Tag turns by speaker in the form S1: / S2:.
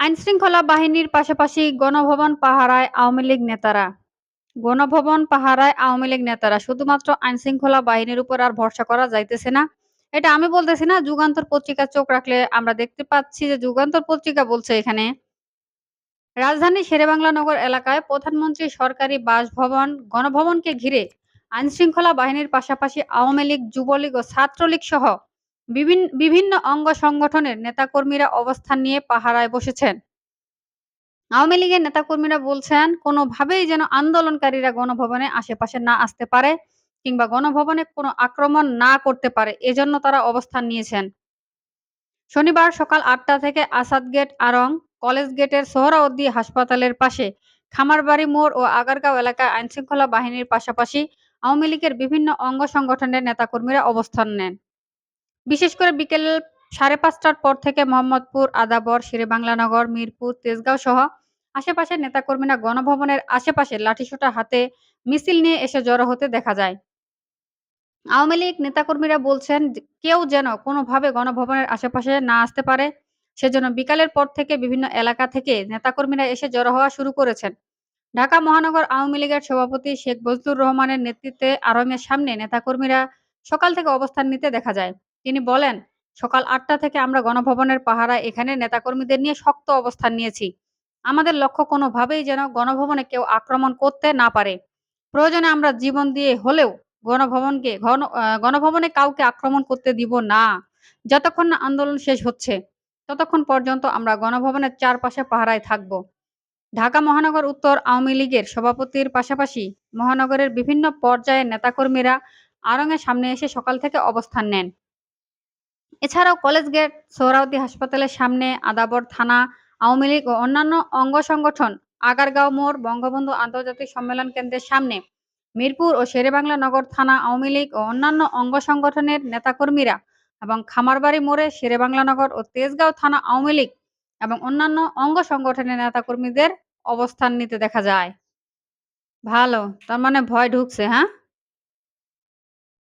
S1: আইনশৃঙ্খলা বাহিনীর পাশাপাশি গণভবন পাহারায় আওয়ামী লীগ নেতারা। গণভবন পাহারায় আওয়ামী লীগ নেতারা, শুধুমাত্র আইনশৃঙ্খলা বাহিনীর উপর আর ভরসা করা যাইতেছে না। এটা আমি বলতেছি না, যুগান্তর পত্রিকা চোখ রাখলে আমরা দেখতে পাচ্ছি যে যুগান্তর পত্রিকা বলছে এখানে, রাজধানী শেরেবাংলা নগর এলাকায় প্রধানমন্ত্রী সরকারি বাসভবন, গণভবনকে ঘিরে আইনশৃঙ্খলা বাহিনীর পাশাপাশি আওয়ামী লীগ, যুবলীগ ও ছাত্রলীগ সহ বিভিন্ন বিভিন্ন অঙ্গ সংগঠনের নেতাকর্মীরা অবস্থান নিয়ে পাহারায় বসেছেন। আওয়ামী লীগের নেতাকর্মীরা বলছেন, কোনোভাবেই যেন আন্দোলনকারীরা গণভবনে আশেপাশে না আসতে পারে কিংবা গণভবনে কোনো আক্রমণ না করতে পারে, এজন্য তারা অবস্থান নিয়েছেন। শনিবার সকাল আটটা থেকে আসাদ গেট, আরং, কলেজ গেটের সোহরাওয়ার্দী হাসপাতালের পাশে খামারবাড়ি মোড় ও আগারগাঁও এলাকায় আইনশৃঙ্খলা বাহিনীর পাশাপাশি আওয়ামী লীগের বিভিন্ন অঙ্গ সংগঠনের নেতাকর্মীরা অবস্থান নেন। বিশেষ করে বিকেল সাড়ে পাঁচটার পর থেকে মোহাম্মদপুর, আদাবর, শেরেবাংলানগর, মিরপুর, তেজগাঁও সহ আশেপাশের নেতাকর্মীরা গণভবনের আশেপাশে লাঠিসোঁটা হাতে মিছিল নিয়ে এসে জড়ো হতে দেখা যায়। আওয়ামী লীগ নেতাকর্মীরা বলছেন, কেউ যেন কোনোভাবে গণভবনের আশেপাশে না আসতে পারে, সেজন্য বিকালের পর থেকে বিভিন্ন এলাকা থেকে নেতাকর্মীরা এসে জড়ো হওয়া শুরু করেছেন। ঢাকা মহানগর আওয়ামী লীগের সভাপতি শেখ বজলুর রহমানের নেতৃত্বে আরঙের সামনে নেতাকর্মীরা সকাল থেকে অবস্থান নিতে দেখা যায়। তিনি বলেন, সকাল আটটা থেকে আমরা গণভবনের পাহারা এখানে নেতাকর্মীদের নিয়ে শক্ত অবস্থান নিয়েছি। আমাদের লক্ষ্য কোনোভাবেই যেন গণভবনে কেউ আক্রমণ করতে না পারে। প্রয়োজনে আমরা জীবন দিয়ে হলেও গণভবনকে গণভবনে কাউকে আক্রমণ করতে দিব না। যতক্ষণ না আন্দোলন শেষ হচ্ছে, ততক্ষণ পর্যন্ত আমরা গণভবনের চারপাশে পাহারায় থাকব। ঢাকা মহানগর উত্তর আওয়ামী লীগের সভাপতির পাশাপাশি মহানগরের বিভিন্ন পর্যায়ের নেতাকর্মীরা আরঙের সামনে এসে সকাল থেকে অবস্থান নেন। এছাড়াও কলেজ গেট, সোহরাওয়ার্দী হাসপাতালের সামনে আদাবর থানা, আওয়ামী লীগ ও অন্যান্য অঙ্গ সংগঠন, আগারগাঁও মোড়, বঙ্গবন্ধু আন্তর্জাতিক সম্মেলন কেন্দ্রের সামনে, মিরপুর ও শেরেবাংলা নগর থানা, আওয়ামী লীগ ও অন্যান্য অঙ্গ সংগঠনের নেতাকর্মীরা এবং খামারবাড়ি মোড়ে শেরেবাংলা নগর ও তেজগাঁও থানা, আওয়ামী লীগ এবং অন্যান্য অঙ্গ সংগঠনের নেতাকর্মীদের অবস্থান নিতে দেখা যায়। ভালো, তার মানে ভয় ঢুকছে হ্যাঁ?